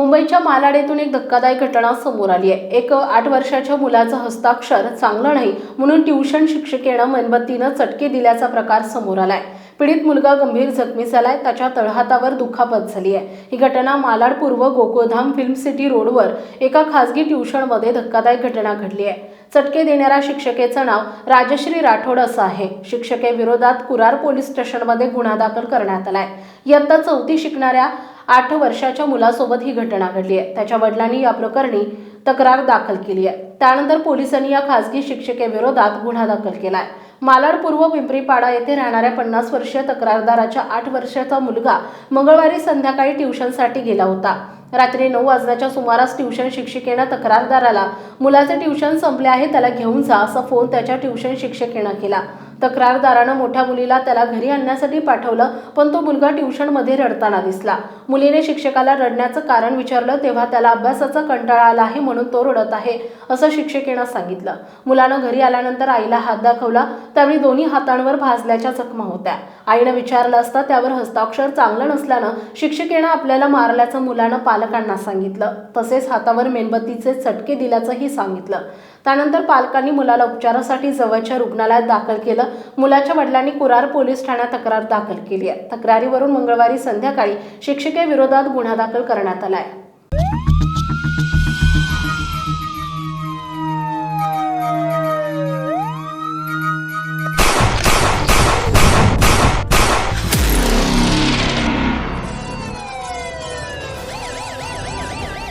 मुंबईच्या मालाड येथून एक धक्कादायक घटना समोर आली आहे. एक आठ वर्षाच्या मुलाचं हस्ताक्षर चांगलं नाही म्हणून ट्युशन शिक्षिकेनं मेणबत्तीनं चटके दिल्याचा प्रकार समोर आलाय. पीडित मुलगा गंभीर जखमी झालाय. त्याच्या तळहातावर दुखापत झाली आहे. ही घटना मालाड पूर्व गोकुळधाम फिल्म सिटी रोडवर एका खासगी ट्युशनमध्ये धक्कादायक घटना घडली आहे. चटके देणाऱ्या शिक्षकेचं नाव राजश्री राठोड असं आहे. शिक्षकेविरोधात कुरार पोलीस स्टेशनमध्ये गुन्हा दाखल करण्यात आलाय. इयत्ता चौथी शिकणाऱ्या आठ वर्षाच्या मुलासोबत ही घटना घडली आहे. त्याच्या वडिलांनी या प्रकरणी तक्रार दाखल केली आहे. त्यानंतर पोलिसांनी या खासगी शिक्षकेविरोधात गुन्हा दाखल केलाय. मालाड पूर्व पिंपरीपाडा येथे राहणाऱ्या पन्नास वर्षीय तक्रारदाराच्या आठ वर्षाचा मुलगा मंगळवारी संध्याकाळी ट्युशनसाठी गेला होता. रात्री नऊ वाजण्याच्या सुमारास ट्युशन शिक्षिकेनं तक्रारदाराला मुलाचे ट्युशन संपले आहे त्याला घेऊन जा असा फोन त्याच्या ट्युशन शिक्षिकेनं केला. तक्रारदारानं मोठ्या मुलीला त्याला घरी आणण्यासाठी पाठवलं पण तो मुलगा ट्युशनमध्ये रडताना दिसला. मुलीने शिक्षकाला रडण्याचं कारण विचारलं तेव्हा त्याला अभ्यासाचा कंटाळा आला आहे म्हणून तो रडत आहे असं शिक्षिकेनं सांगितलं. मुलानं घरी आल्यानंतर आईला हात दाखवला त्यावेळी दोन्ही हातांवर भाजल्याच्या जखमा होत्या. आईनं विचारलं असता त्यावर हस्ताक्षर चांगलं नसल्यानं शिक्षिकेनं आपल्याला मारल्याचं मुलानं पालकांना सांगितलं. तसेच हातावर मेणबत्तीचे चटके दिल्याचंही सांगितलं. त्यानंतर पालकांनी मुलाला उपचारासाठी जवळच्या रुग्णालयात दाखल केलं. मुलाच्या वडिलांनी कुरार पोलीस ठाण्यात तक्रार दाखल केली आहे. तक्रारीवरून मंगळवारी संध्याकाळी शिक्षिकेविरोधात गुन्हा दाखल करण्यात आला आहे.